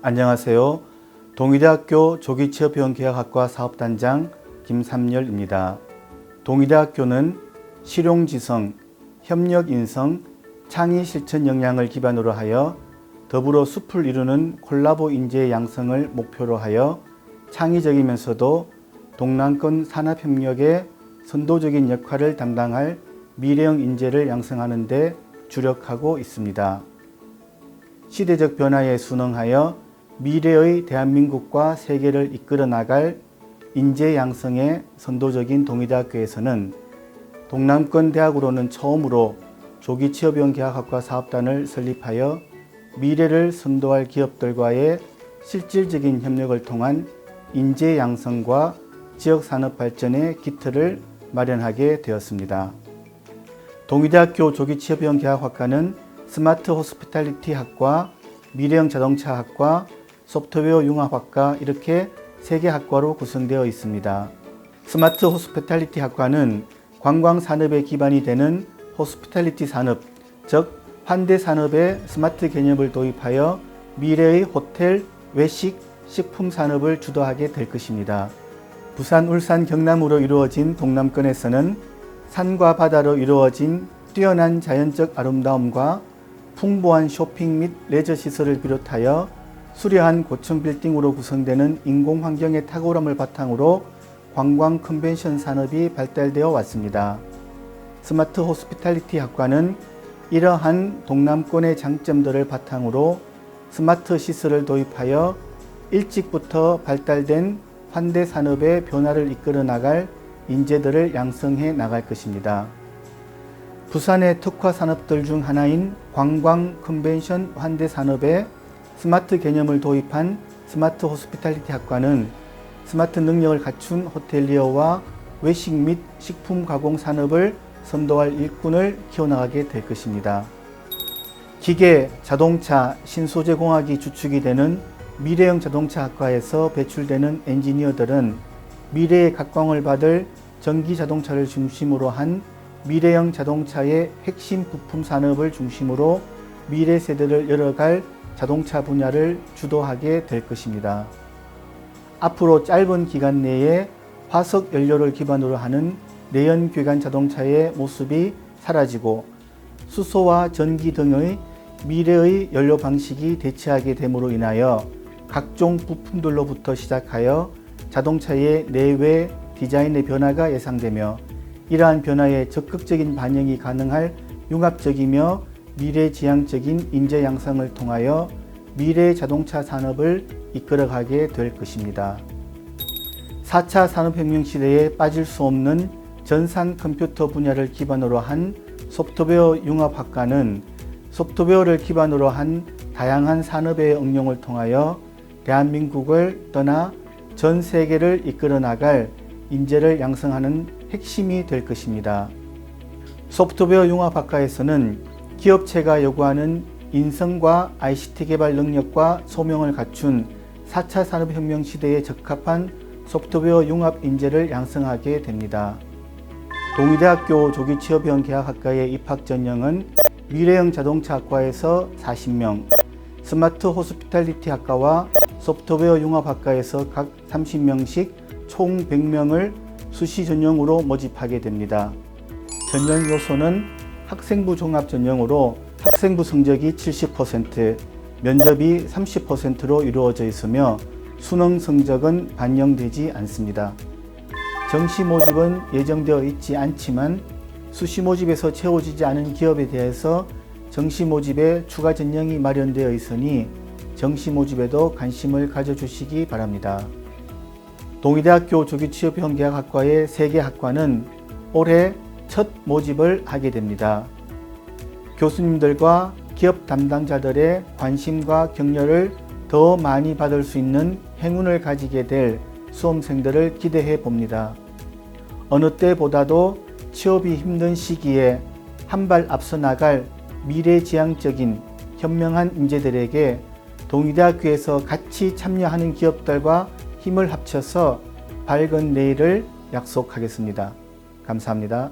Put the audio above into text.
안녕하세요. 동의대학교 조기취업비용계약학과 사업단장 김삼열입니다. 동의대학교는 실용지성, 협력인성, 창의실천 역량을 기반으로 하여 더불어 숲을 이루는 콜라보 인재 양성을 목표로 하여 창의적이면서도 동남권 산업협력의 선도적인 역할을 담당할 미래형 인재를 양성하는 데 주력하고 있습니다. 시대적 변화에 순응하여 미래의 대한민국과 세계를 이끌어 나갈 인재 양성의 선도적인 동의대학교에서는 동남권 대학으로는 처음으로 조기 취업용 계약학과 사업단을 설립하여 미래를 선도할 기업들과의 실질적인 협력을 통한 인재 양성과 지역 산업 발전의 기틀을 마련하게 되었습니다. 동의대학교 조기 취업형 계약학과는 스마트 호스피탈리티 학과, 미래형 자동차 학과, 소프트웨어 융합학과 이렇게 세 개 학과로 구성되어 있습니다. 스마트 호스피탈리티 학과는 관광 산업의 기반이 되는 호스피탈리티 산업, 즉 환대 산업에 스마트 개념을 도입하여 미래의 호텔, 외식, 식품 산업을 주도하게 될 것입니다. 부산, 울산, 경남으로 이루어진 동남권에서는 산과 바다로 이루어진 뛰어난 자연적 아름다움과 풍부한 쇼핑 및 레저 시설을 비롯하여 수려한 고층 빌딩으로 구성되는 인공 환경의 탁월함을 바탕으로 관광 컨벤션 산업이 발달되어 왔습니다. 스마트 호스피탈리티 학과는 이러한 동남권의 장점들을 바탕으로 스마트 시설을 도입하여 일찍부터 발달된 환대 산업의 변화를 이끌어 나갈 인재들을 양성해 나갈 것입니다. 부산의 특화 산업들 중 하나인 관광 컨벤션 환대 산업에 스마트 개념을 도입한 스마트 호스피탈리티 학과는 스마트 능력을 갖춘 호텔리어와 외식 및 식품 가공 산업을 선도할 일꾼을 키워나가게 될 것입니다. 기계, 자동차, 신소재 공학이 주축이 되는 미래형 자동차 학과에서 배출되는 엔지니어들은 미래의 각광을 받을 전기 자동차를 중심으로 한 미래형 자동차의 핵심 부품 산업을 중심으로 미래 세대를 열어갈 자동차 분야를 주도하게 될 것입니다. 앞으로 짧은 기간 내에 화석 연료를 기반으로 하는 내연 괴간 자동차의 모습이 사라지고 수소와 전기 등의 미래의 연료 방식이 대체하게 됨으로 인하여 각종 부품들로부터 시작하여 자동차의 내외 디자인의 변화가 예상되며 이러한 변화에 적극적인 반영이 가능할 융합적이며 미래지향적인 인재 양성을 통하여 미래 자동차 산업을 이끌어가게 될 것입니다. 4차 산업혁명 시대에 빠질 수 없는 전산 컴퓨터 분야를 기반으로 한 소프트웨어 융합학과는 소프트웨어를 기반으로 한 다양한 산업의 응용을 통하여 대한민국을 떠나 전 세계를 이끌어 나갈 인재를 양성하는 핵심이 될 것입니다. 소프트웨어 융합학과에서는 기업체가 요구하는 인성과 ICT 개발 능력과 소명을 갖춘 4차 산업혁명 시대에 적합한 소프트웨어 융합 인재를 양성하게 됩니다. 동의대학교 조기취업형 계약학과의 입학 전형은 미래형 자동차학과에서 40명, 스마트 호스피탈리티 학과와 소프트웨어 융합학과에서 각 30명씩 총 100명을 수시 전형으로 모집하게 됩니다. 전형 요소는 학생부 종합 전형으로 학생부 성적이 70%, 면접이 30%로 이루어져 있으며 수능 성적은 반영되지 않습니다. 정시 모집은 예정되어 있지 않지만 수시 모집에서 채워지지 않은 기업에 대해서 정시 모집에 추가 전형이 마련되어 있으니 정시 모집에도 관심을 가져주시기 바랍니다. 동의대학교 조기취업형계약학과의 세개 학과는 올해 첫 모집을 하게 됩니다. 교수님들과 기업 담당자들의 관심과 격려를 더 많이 받을 수 있는 행운을 가지게 될 수험생들을 기대해 봅니다. 어느 때보다도 취업이 힘든 시기에 한 발 앞서 나갈 미래지향적인 현명한 인재들에게 동의대학교에서 같이 참여하는 기업들과 힘을 합쳐서 밝은 내일을 약속하겠습니다. 감사합니다.